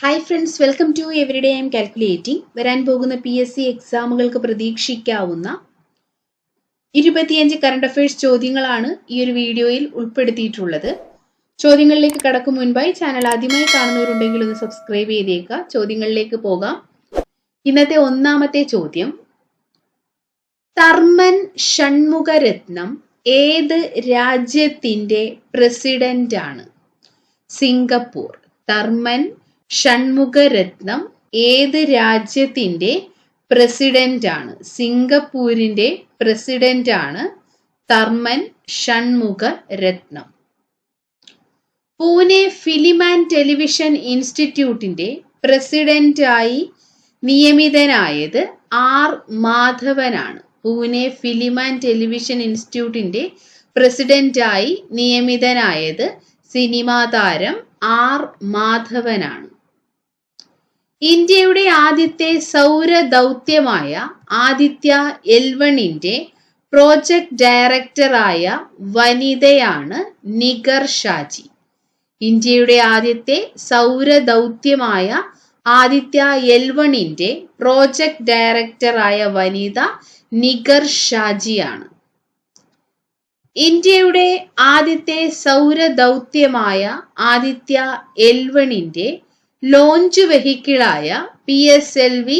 Hi friends welcome to everyday I M calculating വരാൻ പോകുന്ന P S C എക്സാമുകൾക്ക് പ്രതീക്ഷിക്കാവുന്ന ഇരുപത്തിയഞ്ച് കറണ്ട് അഫയേഴ്സ് ചോദ്യങ്ങളാണ് ഈ ഒരു വീഡിയോയിൽ ഉൾപ്പെടുത്തിയിട്ടുള്ളത്. ചോദ്യങ്ങളിലേക്ക് കടക്കും മുൻപായി ചാനൽ ആദ്യമായി കാണുന്നവരുണ്ടെങ്കിൽ ഒന്ന് സബ്സ്ക്രൈബ് ചെയ്തേക്കുക. ചോദ്യങ്ങളിലേക്ക് പോകാം. ഇന്നത്തെ ഒന്നാമത്തെ ചോദ്യം. തർമൻ ഷൺമുഖരത്നം ഏത് രാജ്യത്തിന്റെ പ്രസിഡന്റ് ആണ്? സിംഗപ്പൂർ. തർമൻ ഷൺമുഖരത്നം ഏത് രാജ്യത്തിന്റെ ആണ് സിംഗപ്പൂരിന്റെ പ്രസിഡന്റ് ആണ് Tharman Shanmugaratnam Pune film and television ഇൻസ്റ്റിറ്റ്യൂട്ടിന്റെ പ്രസിഡന്റായി നിയമിതനായത് ആർ മാധവനാണ്. പൂനെ ഫിലിം ആൻഡ് ടെലിവിഷൻ ഇൻസ്റ്റിറ്റ്യൂട്ടിന്റെ പ്രസിഡന്റായി നിയമിതനായത് സിനിമാ താരം ആർ മാധവനാണ്. ഇന്ത്യയുടെ ആദ്യത്തെ സൗര ദൗത്യമായ ആദിത്യ എൽവണിന്റെ പ്രോജക്ട് ഡയറക്ടറായ വനിതയാണ് നിഗർ ഷാജി. ഇന്ത്യയുടെ ആദ്യത്തെ സൗര ദൗത്യമായ ആദിത്യ എൽവണിന്റെ പ്രോജക്ട് ഡയറക്ടറായ വനിത നിഗർ ഷാജിയാണ്. ഇന്ത്യയുടെ ആദ്യത്തെ സൗര ദൗത്യമായ ആദിത്യ എൽവണിന്റെ launch വെഹിക്കിളായ P S L V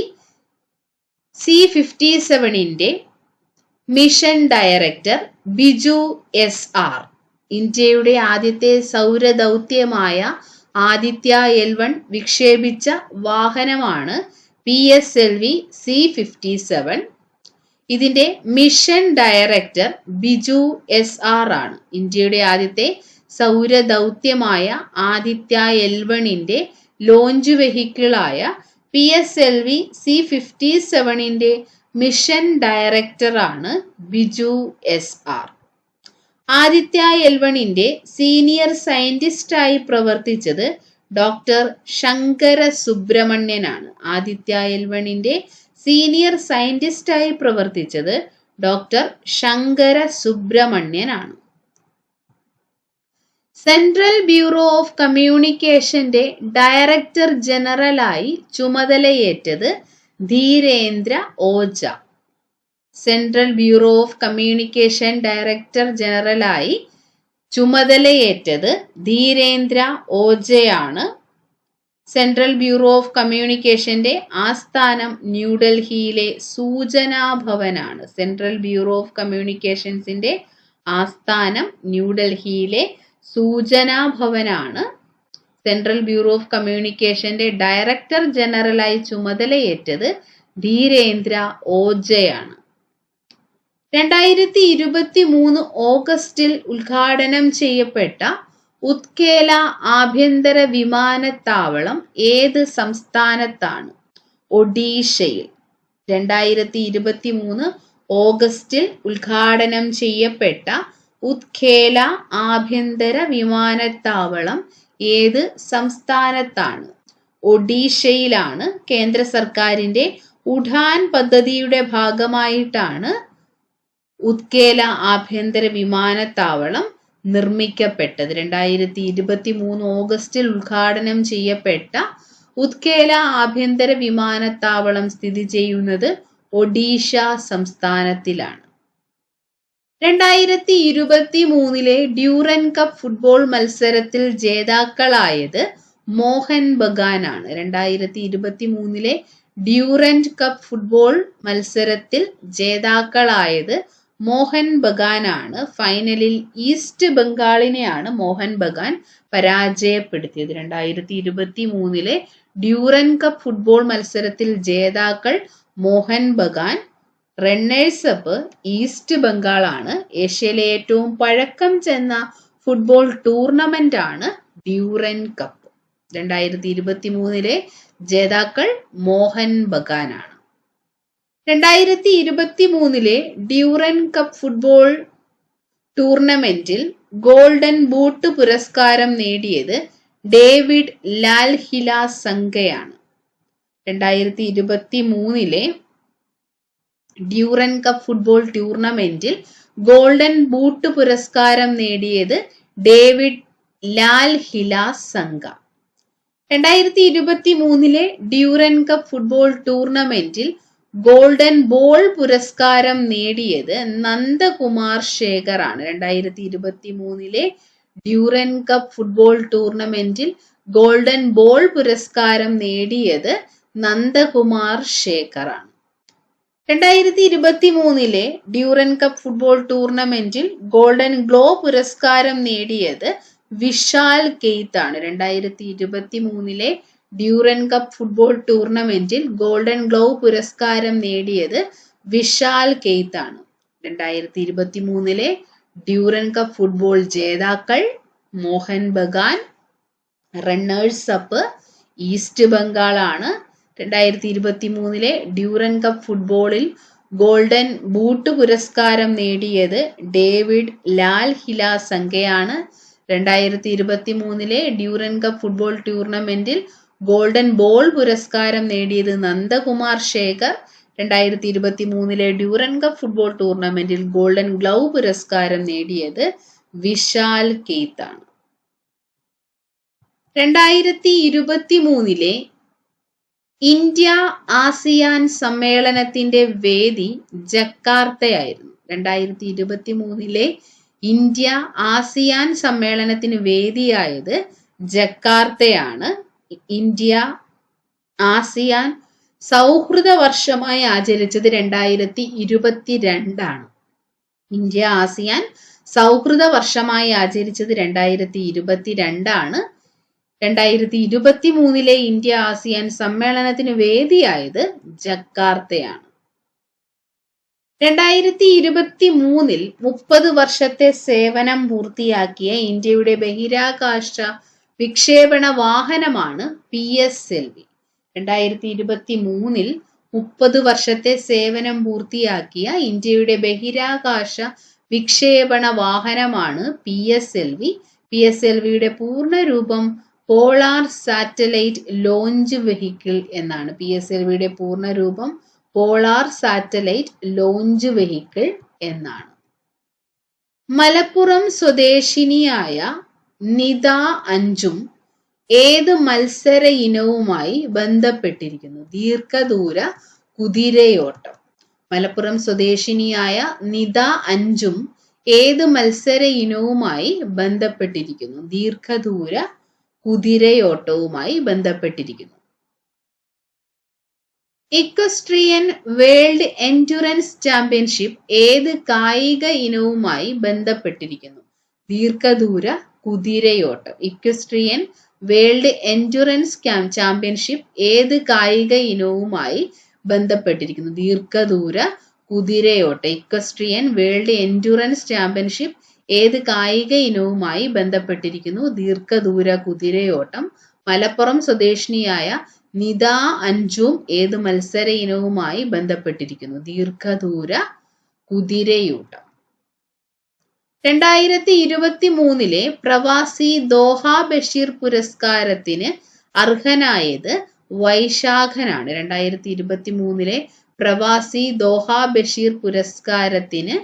C fifty സെവനിന്റെ mission director Biju S R. ഇന്ത്യയുടെ ആദ്യത്തെ സൗരദൗത്യമായ ആദിത്യ എൽ വൺ വിക്ഷേപിച്ച വാഹനമാണ് P S L V C fifty seven. ഇതിന്റെ mission director Biju S R ആണ്. ഇന്ത്യയുടെ ആദ്യത്തെ സൗരദൗത്യമായ ആദിത്യ എൽ വണിന്റെ launch വെഹിക്കിളായ P S L V C fifty സെവനിന്റെ mission ഡയറക്ടറാണ് ബിജു എസ് ആർ. ആദിത്യ എൽവണിന്റെ സീനിയർ സയന്റിസ്റ്റായി പ്രവർത്തിച്ചത് ഡോക്ടർ ശങ്കര സുബ്രഹ്മണ്യനാണ് ആദിത്യ എൽവണിന്റെ സീനിയർ സയന്റിസ്റ്റായി പ്രവർത്തിച്ചത് ഡോക്ടർ ശങ്കര സുബ്രഹ്മണ്യനാണ് സെൻട്രൽ ബ്യൂറോ ഓഫ് കമ്മ്യൂണിക്കേഷന്റെ ഡയറക്ടർ ജനറലായി ചുമതലയേറ്റത് Dhirendra Ojha. Central bureau of communication director ജനറലായി ചുമതലയേറ്റത് ധീരേന്ദ്ര ഓജയാണ്. സെൻട്രൽ ബ്യൂറോ ഓഫ് കമ്മ്യൂണിക്കേഷന്റെ ആസ്ഥാനം ന്യൂഡൽഹിയിലെ സൂചനാ ഭവനാണ്. സെൻട്രൽ ബ്യൂറോ ഓഫ് കമ്മ്യൂണിക്കേഷൻസിന്റെ ആസ്ഥാനം ന്യൂഡൽഹിയിലെ സൂചനാ ഭവനാണ് സെൻട്രൽ ബ്യൂറോ ഓഫ് കമ്മ്യൂണിക്കേഷന്റെ ഡയറക്ടർ ജനറലായി ചുമതലയേറ്റത് ധീരേന്ദ്ര ഓജയാണ്. രണ്ടായിരത്തി ഇരുപത്തി മൂന്ന് ഓഗസ്റ്റിൽ ഉദ്ഘാടനം ചെയ്യപ്പെട്ട ഉത്കേല ആഭ്യന്തര വിമാനത്താവളം ഏത് സംസ്ഥാനത്താണ്? ഒഡീഷയിൽ. രണ്ടായിരത്തി ഇരുപത്തി മൂന്ന് ഓഗസ്റ്റിൽ ഉദ്ഘാടനം ചെയ്യപ്പെട്ട ഉത്കേല ആഭ്യന്തര വിമാനത്താവളം ഏത് സംസ്ഥാനത്താണ്? ഒഡീഷയിലാണ്. കേന്ദ്ര സർക്കാരിന്റെ ഉഡാൻ പദ്ധതിയുടെ ഭാഗമായിട്ടാണ് ഉത്കേല ആഭ്യന്തര വിമാനത്താവളം നിർമ്മിക്കപ്പെട്ടത്. രണ്ടായിരത്തി ഇരുപത്തി മൂന്ന് ഓഗസ്റ്റിൽ ഉദ്ഘാടനം ചെയ്യപ്പെട്ട ഉത്കേല ആഭ്യന്തര വിമാനത്താവളം സ്ഥിതി ചെയ്യുന്നത് ഒഡീഷ സംസ്ഥാനത്തിലാണ്. രണ്ടായിരത്തി ഇരുപത്തി മൂന്നിലെ ഡ്യൂറൻ കപ്പ് ഫുട്ബോൾ മത്സരത്തിൽ ജേതാക്കളായത് മോഹൻ ബഗാനാണ്. രണ്ടായിരത്തി ഇരുപത്തി മൂന്നിലെ ഡ്യൂറൻഡ് കപ്പ് ഫുട്ബോൾ മത്സരത്തിൽ ജേതാക്കളായത് മോഹൻ ബഗാനാണ്. ഫൈനലിൽ ഈസ്റ്റ് ബംഗാളിനെയാണ് മോഹൻ ബഗാൻ പരാജയപ്പെടുത്തിയത്. രണ്ടായിരത്തി ഇരുപത്തി മൂന്നിലെ ഡ്യൂറൻ കപ്പ് ഫുട്ബോൾ മത്സരത്തിൽ ജേതാക്കൾ Mohan Bagan runners up East ബംഗാളാണ് ഏഷ്യയിലെ ഏറ്റവും പഴക്കം ചെന്ന ഫുട്ബോൾ ടൂർണമെന്റ് ആണ് ഡ്യൂറൻ കപ്പ് രണ്ടായിരത്തി ഇരുപത്തി മൂന്നിലെ ജേതാക്കൾ മോഹൻ ബഗാനാണ് രണ്ടായിരത്തി ഇരുപത്തി മൂന്നിലെ ഡ്യൂറൻ കപ്പ് ഫുട്ബോൾ ടൂർണമെന്റിൽ ഗോൾഡൻ ബൂട്ട് പുരസ്കാരം നേടിയത് ഡേവിഡ് ലാൽഹില സംഖയാണ് രണ്ടായിരത്തി ഇരുപത്തി മൂന്നിലെ ഡ്യൂറൻ കപ്പ് ഫുട്ബോൾ ടൂർണമെന്റിൽ ഗോൾഡൻ ബൂട്ട് പുരസ്കാരം നേടിയത് ഡേവിഡ് ലാൽ ഹിലാ സംഘ രണ്ടായിരത്തി ഇരുപത്തി മൂന്നിലെ ഡ്യൂറൻ കപ്പ് ഫുട്ബോൾ ടൂർണമെന്റിൽ ഗോൾഡൻ ബോൾ പുരസ്കാരം നേടിയത് നന്ദകുമാർ ശേഖർ ആണ് രണ്ടായിരത്തി ഇരുപത്തി മൂന്നിലെ ഡ്യൂറൻ കപ്പ് ഫുട്ബോൾ ടൂർണമെന്റിൽ ഗോൾഡൻ ബോൾ പുരസ്കാരം നേടിയത് നന്ദകുമാർ ശേഖർ ആണ് രണ്ടായിരത്തി ഇരുപത്തി മൂന്നിലെ ഡ്യൂറൻ കപ്പ് ഫുട്ബോൾ ടൂർണമെന്റിൽ ഗോൾഡൻ ഗ്ലോ പുരസ്കാരം നേടിയത് വിശാൽ കെയ്ത്ത് ആണ് രണ്ടായിരത്തി ഇരുപത്തി മൂന്നിലെ ഡ്യൂറൻ കപ്പ് ഫുട്ബോൾ ടൂർണമെന്റിൽ ഗോൾഡൻ ഗ്ലോ പുരസ്കാരം നേടിയത് വിശാൽ കെയ്ത്ത് ആണ് രണ്ടായിരത്തി ഇരുപത്തി മൂന്നിലെ ഡ്യൂറൻ കപ്പ് ഫുട്ബോൾ ജേതാക്കൾ Mohan Bagan runners up East ബംഗാളാണ് രണ്ടായിരത്തി ഇരുപത്തി മൂന്നിലെ ഡ്യൂറൻ കപ്പ് ഫുട്ബോളിൽ ഗോൾഡൻ ബൂട്ട് പുരസ്കാരം നേടിയത് ഡേവിഡ് ലാൽ ഹില സംഖ്യയാണ് രണ്ടായിരത്തി ഇരുപത്തി മൂന്നിലെ ഡ്യൂറൻ കപ്പ് ഫുട്ബോൾ ടൂർണമെന്റിൽ ഗോൾഡൻ ബോൾ പുരസ്കാരം നേടിയത് നന്ദകുമാർ ശേഖർ. രണ്ടായിരത്തി ഇരുപത്തി മൂന്നിലെ ഡ്യൂറൻ കപ്പ് ഫുട്ബോൾ ടൂർണമെന്റിൽ ഗോൾഡൻ ഗ്ലൗ പുരസ്കാരം നേടിയത് വിശാൽ കെയ്ത്താണ്. രണ്ടായിരത്തി ഇരുപത്തി മൂന്നിലെ ഇന്ത്യ ആസിയാൻ സമ്മേളനത്തിന്റെ വേദി ജക്കാർത്തയായിരുന്നു. രണ്ടായിരത്തി ഇരുപത്തി മൂന്നിലെ ഇന്ത്യ ആസിയാൻ സമ്മേളനത്തിന് വേദിയായത് ജക്കാർത്തയാണ്. ഇന്ത്യ ആസിയാൻ സൗഹൃദ വർഷമായി ആചരിച്ചത് രണ്ടായിരത്തി ഇരുപത്തി രണ്ടാണ് ഇന്ത്യ ആസിയാൻ സൗഹൃദ വർഷമായി ആചരിച്ചത് രണ്ടായിരത്തി ഇരുപത്തി രണ്ടാണ് രണ്ടായിരത്തി ഇരുപത്തി മൂന്നിലെ ഇന്ത്യ ആസിയാൻ സമ്മേളനത്തിന് വേദിയായത് ജക്കാർത്തയാണ്. രണ്ടായിരത്തി ഇരുപത്തി മൂന്നിൽ മുപ്പത് വർഷത്തെ സേവനം പൂർത്തിയാക്കിയ ഇന്ത്യയുടെ ബഹിരാകാശ വിക്ഷേപണ വാഹനമാണ് പി എസ് എൽ വി രണ്ടായിരത്തി ഇരുപത്തി മൂന്നിൽ മുപ്പത് വർഷത്തെ സേവനം പൂർത്തിയാക്കിയ ഇന്ത്യയുടെ ബഹിരാകാശ വിക്ഷേപണ വാഹനമാണ് P S L V P S L വിയുടെ പൂർണരൂപം പോളാർ സാറ്റലൈറ്റ് ലോഞ്ച് വെഹിക്കിൾ എന്നാണ് പി എസ് എൽ വിയുടെ പൂർണരൂപം. പോളാർ സാറ്റലൈറ്റ് ലോഞ്ച് വെഹിക്കിൾ എന്നാണ്. മലപ്പുറം സ്വദേശിനിയായ നിത അഞ്ചും ഏത് മത്സര ഇനവുമായി ബന്ധപ്പെട്ടിരിക്കുന്നു? ദീർഘദൂര കുതിരയോട്ടം. മലപ്പുറം സ്വദേശിനിയായ നിത അഞ്ചും ഏത് മത്സര ഇനവുമായി ബന്ധപ്പെട്ടിരിക്കുന്നു? ദീർഘദൂര കുതിരയോട്ടവുമായി ബന്ധപ്പെട്ടിരിക്കുന്നു. ഇക്വസ്ട്രിയൻ വേൾഡ് എൻഡുറൻസ് ചാമ്പ്യൻഷിപ്പ് ഏത് കായിക ഇനവുമായി ബന്ധപ്പെട്ടിരിക്കുന്നു? ദീർഘദൂര കുതിരയോട്ടം. ഇക്വസ്ട്രിയൻ വേൾഡ് എൻഡുറൻസ് ചാമ്പ്യൻഷിപ്പ് ഏത് കായിക ഇനവുമായി ബന്ധപ്പെട്ടിരിക്കുന്നു? ദീർഘദൂര കുതിരയോട്ടം. ഇക്വസ്ട്രിയൻ വേൾഡ് എൻഡുറൻസ് ചാമ്പ്യൻഷിപ്പ് ഏത് കായിക ഇനവുമായി ബന്ധപ്പെട്ടിരിക്കുന്നു? ദീർഘദൂര കുതിരയോട്ടം മലപ്പുറം സ്വദേശിനിയായ നിത അഞ്ചും ഏത് മത്സര ഇനവുമായി ബന്ധപ്പെട്ടിരിക്കുന്നു? ദീർഘദൂര കുതിരയോട്ടം. രണ്ടായിരത്തി ഇരുപത്തി മൂന്നിലെ പ്രവാസി ദോഹ ബഷീർ പുരസ്കാരത്തിന് അർഹനായത് വൈശാഖനാണ്. രണ്ടായിരത്തി ഇരുപത്തി മൂന്നിലെ പ്രവാസി ദോഹ ബഷീർ പുരസ്കാരത്തിന്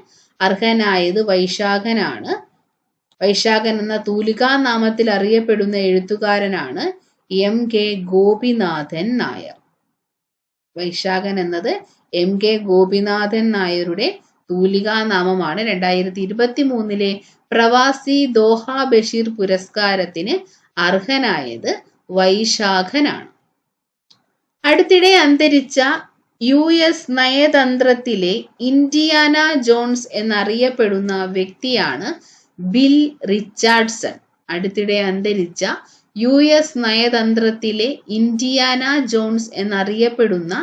അർഹനായത് വൈശാഖനാണ്. വൈശാഖൻ എന്ന തൂലികാ നാമത്തിൽ അറിയപ്പെടുന്ന എഴുത്തുകാരനാണ് എം കെ ഗോപിനാഥൻ നായർ. വൈശാഖൻ എന്നത് എം കെ ഗോപിനാഥൻ നായരുടെ തൂലികാ നാമമാണ് രണ്ടായിരത്തി ഇരുപത്തി മൂന്നിലെ പ്രവാസി ദോഹ ബഷീർ പുരസ്കാരത്തിന് അർഹനായത് വൈശാഖനാണ്. അടുത്തിടെ അന്തരിച്ച യു എസ് നയതന്ത്രത്തിലെ ഇന്ത്യാന ജോൺസ് എന്നറിയപ്പെടുന്ന വ്യക്തിയാണ് ബിൽ റിച്ചാർഡ്സൺ. അടുത്തിടെ അന്തരിച്ച യു എസ് നയതന്ത്രത്തിലെ ഇന്ത്യാന ജോൺസ് എന്നറിയപ്പെടുന്ന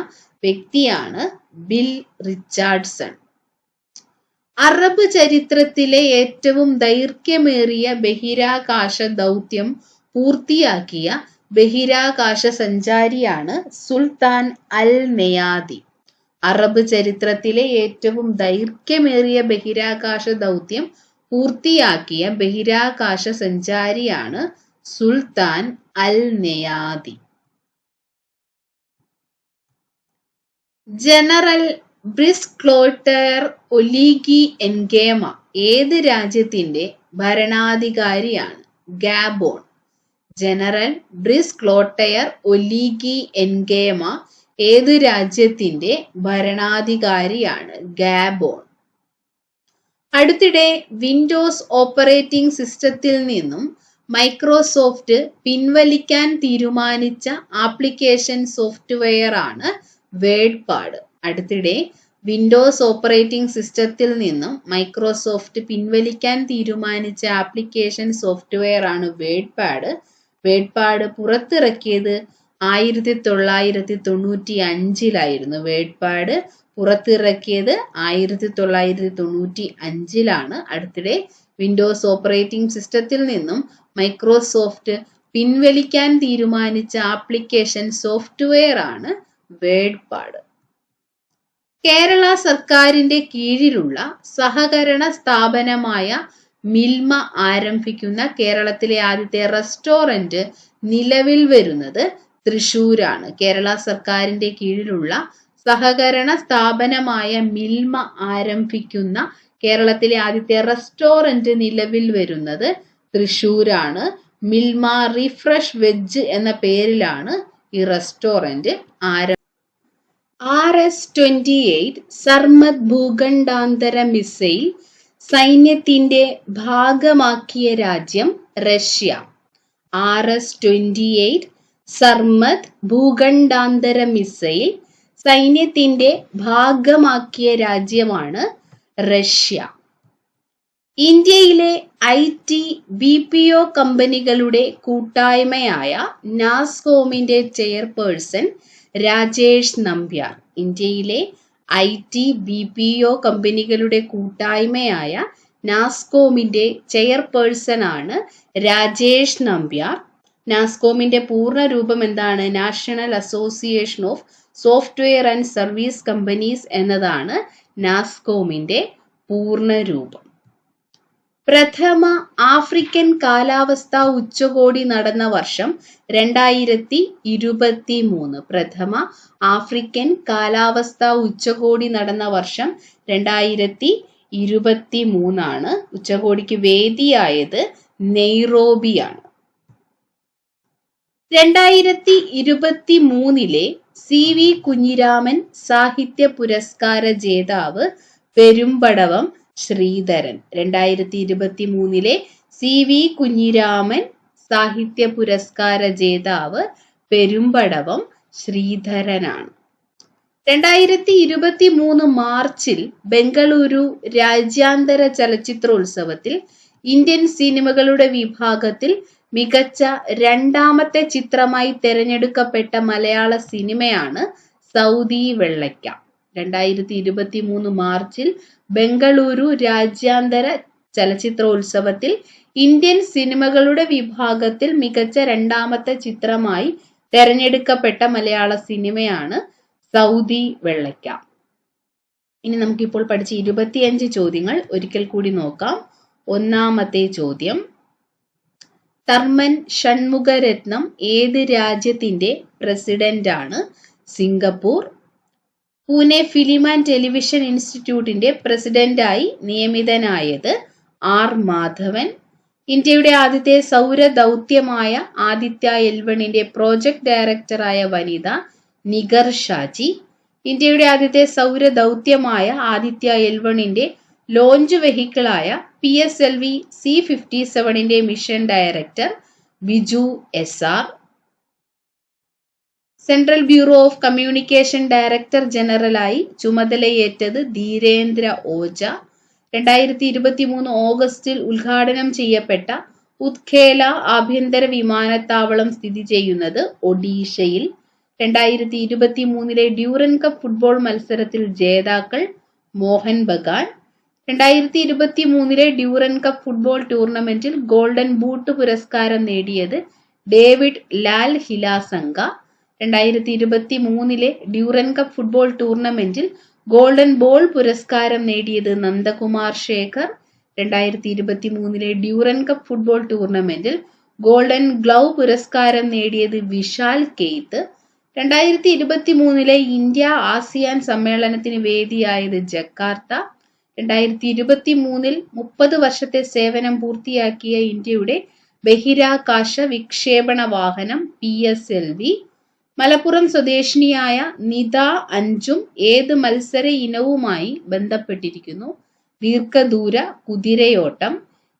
വ്യക്തിയാണ് ബിൽ റിച്ചാർഡ്സൺ. അറബ് ചരിത്രത്തിലെ ഏറ്റവും ദൈർഘ്യമേറിയ ബഹിരാകാശ ദൗത്യം പൂർത്തിയാക്കിയ ബഹിരാകാശ സഞ്ചാരിയാണ് സുൽത്താൻ അൽ നെയാദി അറബ് ചരിത്രത്തിലെ ഏറ്റവും ദൈർഘ്യമേറിയ ബഹിരാകാശ ദൗത്യം പൂർത്തിയാക്കിയ ബഹിരാകാശ സഞ്ചാരിയാണ് സുൽത്താൻ അൽ നെയാദി ജനറൽ ബ്രിസ്ക്ലോട്ടർ ഒലീഗി എൻഗേമ ഏത് രാജ്യത്തിന്റെ ഭരണാധികാരിയാണ്? ഗാബോൺ. ജനറൽ ബ്രിസ് ക്ലോട്ടയർ ഒലീഗി എൻഗേമ ഏതു രാജ്യത്തിന്റെ ഭരണാധികാരിയാണ്? ഗാബോൺ. അടുത്തിടെ വിൻഡോസ് ഓപ്പറേറ്റിംഗ് സിസ്റ്റത്തിൽ നിന്നും മൈക്രോസോഫ്റ്റ് പിൻവലിക്കാൻ തീരുമാനിച്ച ആപ്ലിക്കേഷൻ സോഫ്റ്റ്വെയർ ആണ് വേഡ് പാഡ് അടുത്തിടെ വിൻഡോസ് ഓപ്പറേറ്റിംഗ് സിസ്റ്റത്തിൽ നിന്നും മൈക്രോസോഫ്റ്റ് പിൻവലിക്കാൻ തീരുമാനിച്ച ആപ്ലിക്കേഷൻ സോഫ്റ്റ്വെയർ ആണ് വേഡ് പാഡ് പുറത്തിറക്കിയത് ആയിരത്തി തൊള്ളായിരത്തി തൊണ്ണൂറ്റി അഞ്ചിലായിരുന്നു വേട്പാട് പുറത്തിറക്കിയത് ആയിരത്തി തൊള്ളായിരത്തി തൊണ്ണൂറ്റി അഞ്ചിലാണ് അടുത്തിടെ വിൻഡോസ് ഓപ്പറേറ്റിംഗ് സിസ്റ്റത്തിൽ നിന്നും മൈക്രോസോഫ്റ്റ് പിൻവലിക്കാൻ തീരുമാനിച്ച ആപ്ലിക്കേഷൻ സോഫ്റ്റ്വെയർ ആണ് വേഡ്പാഡ് കേരള സർക്കാരിന്റെ കീഴിലുള്ള സഹകരണ സ്ഥാപനമായ മിൽമ ആരംഭിക്കുന്ന കേരളത്തിലെ ആദ്യത്തെ റെസ്റ്റോറന്റ് നിലവിൽ വരുന്നത് തൃശൂരാണ്. കേരള സർക്കാരിന്റെ കീഴിലുള്ള സഹകരണ സ്ഥാപനമായ മിൽമ ആരംഭിക്കുന്ന കേരളത്തിലെ ആദ്യത്തെ റെസ്റ്റോറന്റ് നിലവിൽ വരുന്നത് തൃശൂരാണ്. മിൽമ റിഫ്രഷ് വെജ് എന്ന പേരിലാണ് ഈ restaurant Aaram R S twenty eight Sarmat ഭൂഖണ്ഡാന്തര missile സൈന്യത്തിന്റെ ഭാഗമാക്കിയ രാജ്യം Russia. R S twenty eight Sarmat ഭൂഖണ്ഡാന്തര missile സൈന്യത്തിന്റെ ഭാഗമാക്കിയ രാജ്യമാണ് റഷ്യ. ഇന്ത്യയിലെ I T B P O കമ്പനികളുടെ കൂട്ടായ്മയായ നാസ്കോമിന്റെ ചെയർപേഴ്സൺ രാജേഷ് നമ്പ്യാർ. ഇന്ത്യയിലെ I T B P O കമ്പനികളുടെ കൂട്ടായ്മയായ നാസ്കോമിന്റെ ചെയർപേഴ്സൺ ആണ് രാജേഷ് നമ്പ്യാർ. നാസ്കോമിന്റെ പൂർണ രൂപം എന്താണ്? National association of software and service companies എന്നതാണ് നാസ്കോമിന്റെ പൂർണ രൂപം പ്രഥമ ആഫ്രിക്കൻ കാലാവസ്ഥാ ഉച്ചകോടി നടന്ന വർഷം രണ്ടായിരത്തി ഇരുപത്തി മൂന്ന് പ്രഥമ ആഫ്രിക്കൻ കാലാവസ്ഥാ ഉച്ചകോടി നടന്ന വർഷം രണ്ടായിരത്തി ഇരുപത്തി മൂന്നാണ് ഉച്ചകോടിക്ക് വേദിയായത് നെയ്റോബിയാണ്. രണ്ടായിരത്തി ഇരുപത്തി മൂന്നിലെ സി വി കുഞ്ഞിരാമൻ സാഹിത്യ പുരസ്കാര ജേതാവ് പെരുമ്പടവം ശ്രീധരൻ. രണ്ടായിരത്തി ഇരുപത്തി മൂന്നിലെ സി വി കുഞ്ഞിരാമൻ സാഹിത്യ പുരസ്കാര ജേതാവ് പെരുമ്പടവം ശ്രീധരനാണ്. രണ്ടായിരത്തി ഇരുപത്തി മൂന്ന് മാർച്ചിൽ ബംഗളൂരു രാജ്യാന്തര ചലച്ചിത്രോത്സവത്തിൽ ഇന്ത്യൻ സിനിമകളുടെ വിഭാഗത്തിൽ മികച്ച രണ്ടാമത്തെ ചിത്രമായി തിരഞ്ഞെടുക്കപ്പെട്ട മലയാള സിനിമയാണ് സൗദി വെള്ളയ്ക്ക. രണ്ടായിരത്തി ഇരുപത്തി മൂന്ന് മാർച്ചിൽ ബംഗളൂരു രാജ്യാന്തര ചലച്ചിത്രോത്സവത്തിൽ ഇന്ത്യൻ സിനിമകളുടെ വിഭാഗത്തിൽ മികച്ച രണ്ടാമത്തെ ചിത്രമായി തെരഞ്ഞെടുക്കപ്പെട്ട മലയാള സിനിമയാണ് സൗദി വെള്ളയ്ക്ക. ഇനി നമുക്കിപ്പോൾ പഠിച്ച ഇരുപത്തിയഞ്ച് ചോദ്യങ്ങൾ ഒരിക്കൽ കൂടി നോക്കാം. ഒന്നാമത്തെ ചോദ്യം തർമൻ ഷൺമുഖരത്നം ഏത് രാജ്യത്തിന്റെ പ്രസിഡന്റാണ്? Singapore Pune film and television ഇൻസ്റ്റിറ്റ്യൂട്ടിന്റെ പ്രസിഡന്റായി നിയമിതനായത് ആർ മാധവൻ. ഇന്ത്യയുടെ ആദ്യത്തെ സൗര ദൗത്യമായ ആദിത്യ എൽവണിന്റെ പ്രോജക്ട് ഡയറക്ടറായ വനിത നിഗർ ഷാജി. ഇന്ത്യയുടെ ആദ്യത്തെ സൗര ദൗത്യമായ ആദിത്യ എൽവണിന്റെ launch വെഹിക്കിളായ P S L V C fifty സെവനിന്റെ mission director Biju S R. Central bureau of communication director ജനറലായി ചുമതലയേറ്റത് ധീരേന്ദ്ര ഓജ. രണ്ടായിരത്തി ഇരുപത്തി മൂന്ന് ഓഗസ്റ്റിൽ ഉദ്ഘാടനം ചെയ്യപ്പെട്ട ഉത്ഖേല ആഭ്യന്തര വിമാനത്താവളം സ്ഥിതി ചെയ്യുന്നത് ഒഡീഷയിൽ. രണ്ടായിരത്തി ഇരുപത്തി മൂന്നിലെ ഡ്യൂറൻ കപ്പ് ഫുട്ബോൾ മത്സരത്തിൽ ജേതാക്കൾ മോഹൻ ബഗാൻ. രണ്ടായിരത്തി ഇരുപത്തി മൂന്നിലെ ഡ്യൂറൻ കപ്പ് ഫുട്ബോൾ ടൂർണമെന്റിൽ ഗോൾഡൻ ബൂട്ട് പുരസ്കാരം നേടിയത് ഡേവിഡ് ലാൽ ഹിലാസംഗ രണ്ടായിരത്തി ഇരുപത്തി മൂന്നിലെ ഡ്യൂറൻ കപ്പ് ഫുട്ബോൾ ടൂർണമെന്റിൽ ഗോൾഡൻ ബോൾ പുരസ്കാരം നേടിയത് നന്ദകുമാർ ശേഖർ. രണ്ടായിരത്തി ഇരുപത്തി മൂന്നിലെ ഡ്യൂറൻ കപ്പ് ഫുട്ബോൾ ടൂർണമെന്റിൽ ഗോൾഡൻ ഗ്ലൗ പുരസ്കാരം നേടിയത് വിശാൽ കെയ്ത്ത്. രണ്ടായിരത്തി ഇരുപത്തി മൂന്നിലെ ഇന്ത്യ ആസിയാൻ സമ്മേളനത്തിന് വേദിയായത് ജക്കാർത്ത. രണ്ടായിരത്തി ഇരുപത്തി മൂന്നിൽ മുപ്പത് വർഷത്തെ സേവനം പൂർത്തിയാക്കിയ ഇന്ത്യയുടെ ബഹിരാകാശ വിക്ഷേപണ വാഹനം P S L V. Malappuram സ്വദേശിനിയായ നിത അഞ്ചും ഏത് മത്സര ഇനവുമായി ബന്ധപ്പെട്ടിരിക്കുന്നു? ദീർഘദൂര കുതിരയോട്ടം.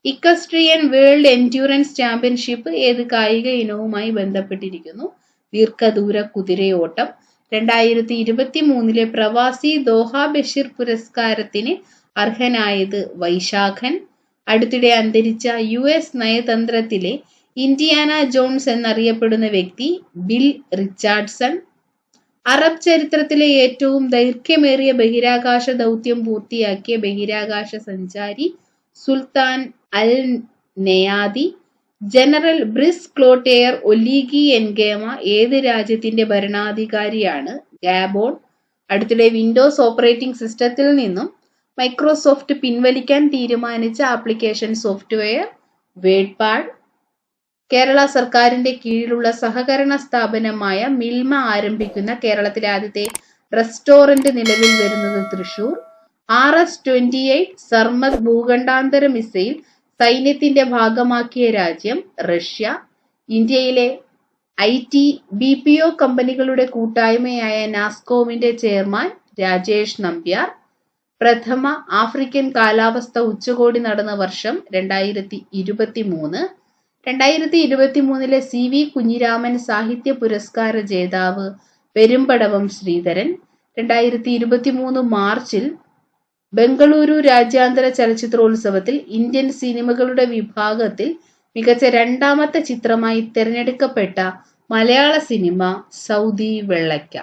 ഇക്കസ്ട്രിയൻ വേൾഡ് എൻഡ്യൂറൻസ് ചാമ്പ്യൻഷിപ്പ് ഏത് കായിക ഇനവുമായി ബന്ധപ്പെട്ടിരിക്കുന്നു? ദീർഘദൂര കുതിരയോട്ടം. രണ്ടായിരത്തി ഇരുപത്തി മൂന്നിലെ പ്രവാസി ദോഹ ബഷീർ പുരസ്കാരത്തിന് അർഹനായത് വൈശാഖൻ. അടുത്തിടെ അന്തരിച്ച യു എസ് നയതന്ത്രത്തിലെ ഇന്ത്യാന ജോൺസ് എന്നറിയപ്പെടുന്ന വ്യക്തി ബിൽ റിച്ചാർഡ്സൺ. അറബ് ചരിത്രത്തിലെ ഏറ്റവും ദൈർഘ്യമേറിയ ബഹിരാകാശ ദൗത്യം പൂർത്തിയാക്കിയ ബഹിരാകാശ സഞ്ചാരി സുൽത്താൻ അൽ നയാദി ജനറൽ ബ്രിസ് ക്ലോട്ടേയർ ഒലീഗി എൻഗേമ ഏത് രാജ്യത്തിന്റെ ഭരണാധികാരിയാണ്? ഗാബോൺ. അടുത്തിടെ വിൻഡോസ് ഓപ്പറേറ്റിംഗ് സിസ്റ്റത്തിൽ നിന്നും മൈക്രോസോഫ്റ്റ് പിൻവലിക്കാൻ തീരുമാനിച്ച ആപ്ലിക്കേഷൻ സോഫ്റ്റ്വെയർ വേഡ്പാഡ്. കേരള സർക്കാരിന്റെ കീഴിലുള്ള സഹകരണ സ്ഥാപനമായ മിൽമ ആരംഭിക്കുന്ന കേരളത്തിലെ ആദ്യത്തെ റെസ്റ്റോറന്റ് നിലവിൽ വരുന്നത് Thrissur. R S twenty eight Sarmat ഭൂഖണ്ഡാന്തര missile സൈന്യത്തിന്റെ ഭാഗമാക്കിയ രാജ്യം റഷ്യ. ഇന്ത്യയിലെ I T B P O കമ്പനികളുടെ കൂട്ടായ്മയായ നാസ്കോമിന്റെ ചെയർമാൻ രാജേഷ് നമ്പ്യാർ. പ്രഥമ ആഫ്രിക്കൻ കാലാവസ്ഥ ഉച്ചകോടി നടന്ന വർഷം രണ്ടായിരത്തി ഇരുപത്തി മൂന്ന് രണ്ടായിരത്തി ഇരുപത്തി മൂന്നിലെ സി വി കുഞ്ഞിരാമൻ സാഹിത്യ പുരസ്കാര ജേതാവ് പെരുമ്പടവം ശ്രീധരൻ. രണ്ടായിരത്തി ഇരുപത്തി മൂന്ന് മാർച്ചിൽ ബംഗളൂരു രാജ്യാന്തര ചലച്ചിത്രോത്സവത്തിൽ ഇന്ത്യൻ സിനിമകളുടെ വിഭാഗത്തിൽ മികച്ച രണ്ടാമത്തെ ചിത്രമായി തിരഞ്ഞെടുക്കപ്പെട്ട മലയാള സിനിമ സൗദി വെള്ളയ്ക്ക.